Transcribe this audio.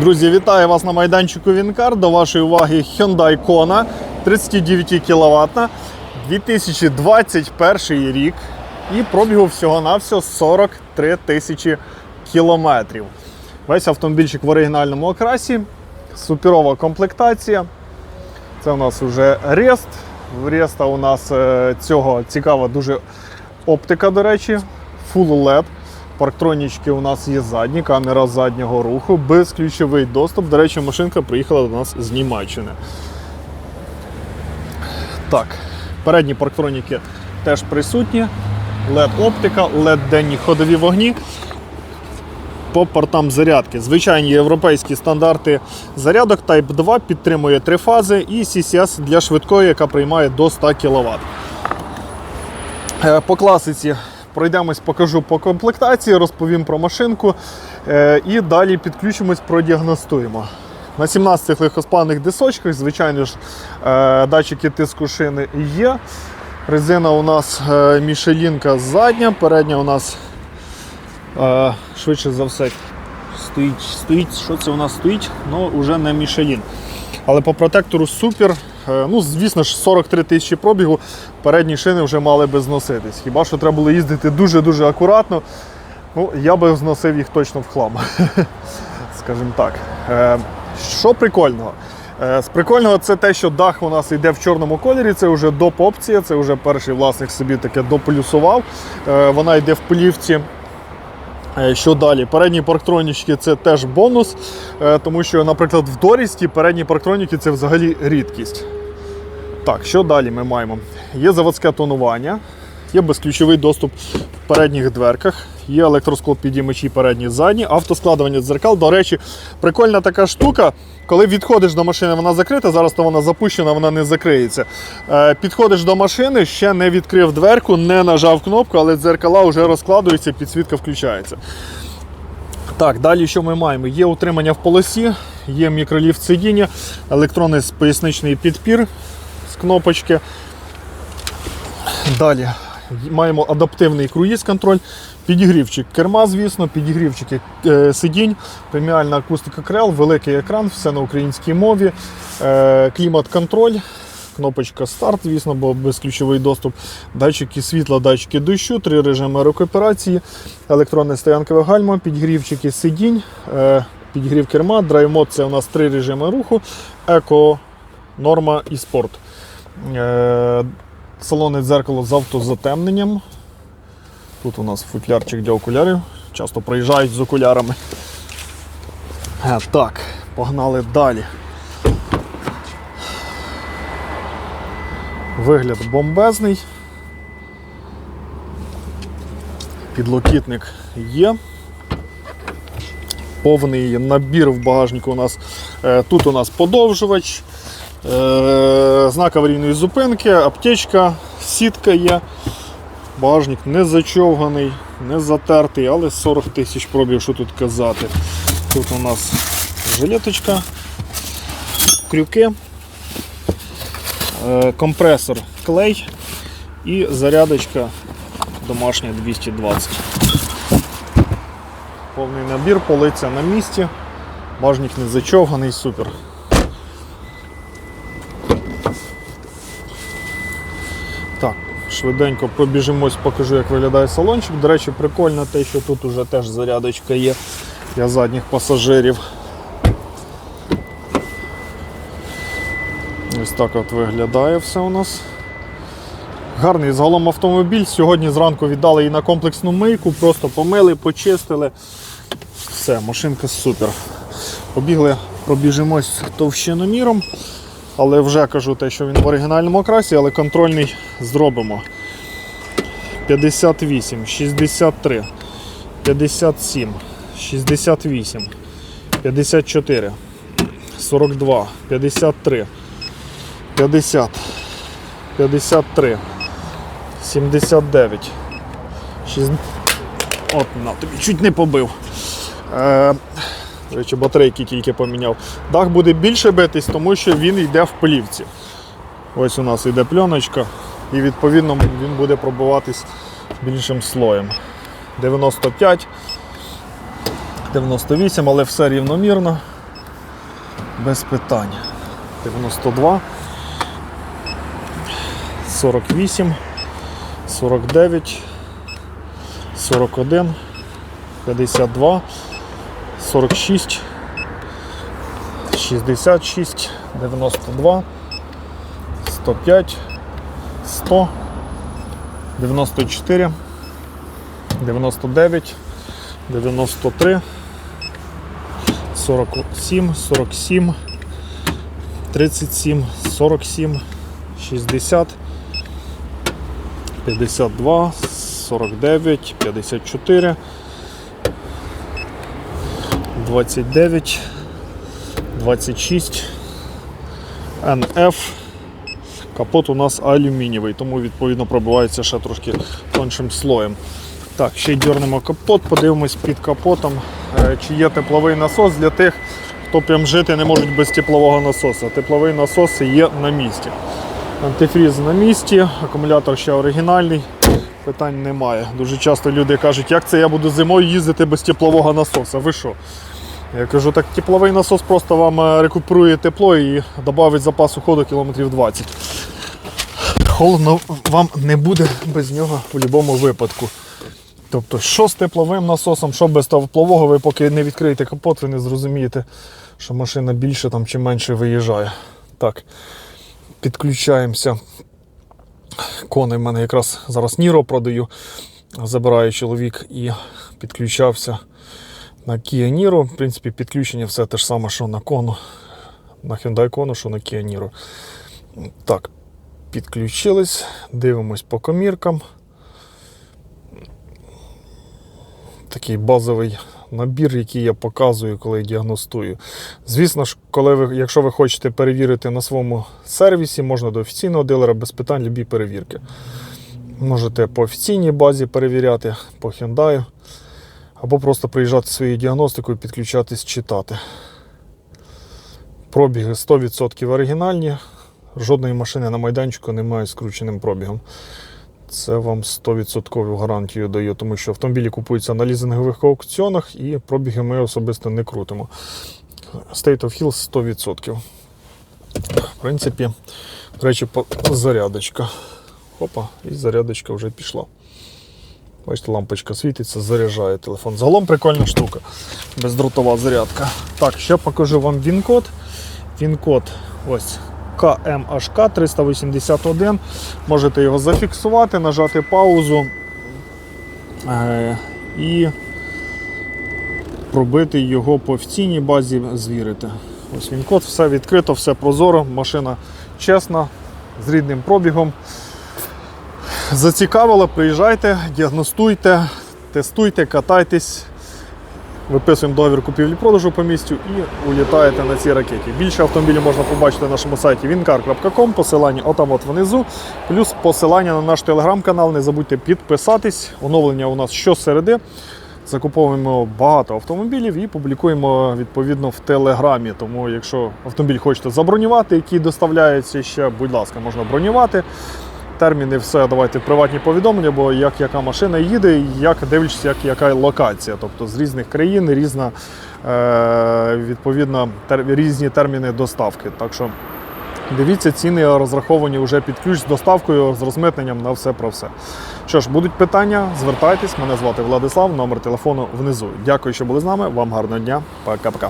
Друзі, вітаю вас на майданчику Вінкар. До вашої уваги Hyundai Kona 39 кВт, 2021 рік і пробігу всього-навсього 43 тисячі кілометрів. Весь автомобільчик в оригінальному окрасі, суперова комплектація. Це у нас вже Рест. В Реста у нас е, цього цікава дуже оптика, до речі, Full LED. Парктронічки у нас є задні, камера заднього руху, безключовий доступ. До речі, машинка приїхала до нас з Німеччини. Так, передні парктроніки теж присутні. LED-оптика, LED-денні ходові вогні. По портам зарядки. Звичайні європейські стандарти зарядок Type 2 підтримує три фази і CCS для швидкої, яка приймає до 100 кВт. Е, По класиці пройдемось, покажу по комплектації, розповім про машинку е, і далі підключимось, продіагностуємо. На 17 легкоспанних дисочках, звичайно ж, е, датчики тиску шини є. Резина у нас е, мішелінка задня, передня у нас швидше за все стоїть, стоїть. Що це у нас стоїть? Ну, вже не мішелін. Але по протектору супер. Е, Ну, звісно ж, 43 тисячі пробігу, передні шини вже мали би зноситись. Хіба що треба було їздити дуже-дуже акуратно. Ну, я би зносив їх точно в хлам. Скажімо так. Е, Що прикольного? Е, З прикольного це те, що дах у нас йде в чорному кольорі, це вже доп опція, це вже перший власник собі таке дополюсував. Е, Вона йде в плівці. Е, Що далі? Передні парктронічки це теж бонус, е, тому що, наприклад, в Дорісті передні парктроніки це взагалі рідкість. Так, що далі ми маємо? Є заводське тонування, є безключовий доступ в передніх дверках, є електросклопідіймачі передні задні, автоскладування дзеркал. До речі, прикольна така штука. Коли відходиш до машини, вона закрита, зараз то вона запущена, вона не закриється. Е, Підходиш до машини, ще не відкрив дверку, не нажав кнопку, але дзеркала вже розкладуються, підсвітка включається. Так, далі що ми маємо? Є утримання в полосі, є мікроліфт сидіння, електронний поясничний підпір з кнопочки. Далі маємо адаптивний круїз-контроль, підігрівчик керма, звісно, підігрівчики е, сидінь, преміальна акустика крел, великий екран, все на українській мові, е, клімат-контроль. Кнопочка старт, звісно, бо безключовий доступ, датчики світла, датчики дощу, три режими рекуперації, електронне стоянкове гальмо, підігрівчики сидінь, е, підігрів керма, драйв-мод це у нас три режими руху, еко, норма і спорт. Салонне дзеркало з автозатемненням. Тут у нас футлярчик для окулярів. Часто проїжджають з окулярами. Е, Так, погнали далі. Вигляд бомбезний. Підлокітник є. Повний набір в багажнику у нас. Е, Тут у нас подовжувач, знак аварійної зупинки, аптечка, сітка є. Багажник не зачовганий, не затертий, але 40 тисяч пробів, що тут казати. Тут у нас жилеточка, крюки, е, компресор клей і зарядочка домашня 220. Повний набір, полиця на місці, багажник не зачовганий, супер. Так, швиденько пробіжимось, покажу, як виглядає салончик. До речі, прикольно те, що тут уже теж зарядочка є для задніх пасажирів. Ось так от виглядає все у нас. Гарний загалом автомобіль. Сьогодні зранку віддали її на комплексну мийку, просто помили, почистили. Все, машинка супер. Побігли, пробіжимось товщиноміром. Але вже кажу те, що він в оригінальному окрасі, але контрольний зробимо. 58, 63, 57, 68, 54, 42, 53, 50, 53, 79, 6... От, на тобі чуть не побив. Е, до речі, батарейки тільки поміняв. Дах буде більше битись, тому що він йде в плівці. Ось у нас йде пленочка, і відповідно він буде пробиватись більшим слоєм. 95, 98, але все рівномірно. Без питань. 92, 48, 49, 41, 52, 46, 66, 92, 105, 100, 94, 99, 93, 47, 47, 37, 47, 60, 52, 49, 54, 29, 26, НФ. Капот у нас алюмінієвий, тому відповідно пробивається ще трошки тоншим слоєм. Так, ще й дернемо капот, подивимось під капотом, е, чи є тепловий насос для тих, хто прям жити не можуть без теплового насосу. Тепловий насос є на місці. Антифріз на місці, акумулятор ще оригінальний, питань немає. Дуже часто люди кажуть, як це я буду зимою їздити без теплового насоса. Ви що? Я кажу, так тепловий насос просто вам е, рекуперує тепло і додавить запасу ходу кілометрів 20. Холодно вам не буде без нього в будь-якому випадку. Тобто, що з тепловим насосом, що без теплового, ви поки не відкриєте капот, ви не зрозумієте, що машина більше там чи менше виїжджає. Так, підключаємося. Коней в мене якраз зараз Ніро продаю. Забирає чоловік і підключався на Kia Niro. В принципі, підключення все те ж саме, що на кону. На Hyundai Kona, що на Kia Niro. Так, підключились, дивимось по коміркам. Такий базовий набір, який я показую, коли діагностую. Звісно ж, коли ви, якщо ви хочете перевірити на своєму сервісі, можна до офіційного дилера без питань любі перевірки. Можете по офіційній базі перевіряти, по Hyundai, або просто приїжджати своєю діагностикою, підключатись, читати. Пробіги 100% оригінальні. Жодної машини на майданчику немає з скрученим пробігом. Це вам 100% гарантію даю, тому що автомобілі купуються на лізингових аукціонах і пробіги ми особисто не крутимо. State of Hills 100%. В принципі, до речі, зарядочка. Опа, і зарядочка вже пішла. Бачите, лампочка світиться, заряджає телефон. Загалом прикольна штука. Бездротова зарядка. Так, ще покажу вам він-код. Він-код ось КМHК 381. Можете його зафіксувати, нажати паузу е, і пробити його по офіційній базі, звірити. Ось він код, все відкрито, все прозоро, машина чесна, з рідним пробігом. Зацікавило, приїжджайте, діагностуйте, тестуйте, катайтесь. Виписуємо договір купівлі-продажу по місцю і улітаєте на цій ракеті. Більше автомобілів можна побачити на нашому сайті wincar.com, посилання отам от внизу, плюс посилання на наш телеграм-канал. Не забудьте підписатись. Оновлення у нас щосереди. Закуповуємо багато автомобілів і публікуємо відповідно в телеграмі. Тому, якщо автомобіль хочете забронювати, який доставляється ще, будь ласка, можна бронювати. Терміни, все, давайте в приватні повідомлення, бо як яка машина їде, як дивлячись, як яка локація. Тобто з різних країн різна, е, відповідно, тер, різні терміни доставки. Так що дивіться, ціни розраховані вже під ключ з доставкою, з розмитненням на все про все. Що ж, будуть питання, звертайтесь. Мене звати Владислав, номер телефону внизу. Дякую, що були з нами. Вам гарного дня. Пока-пока.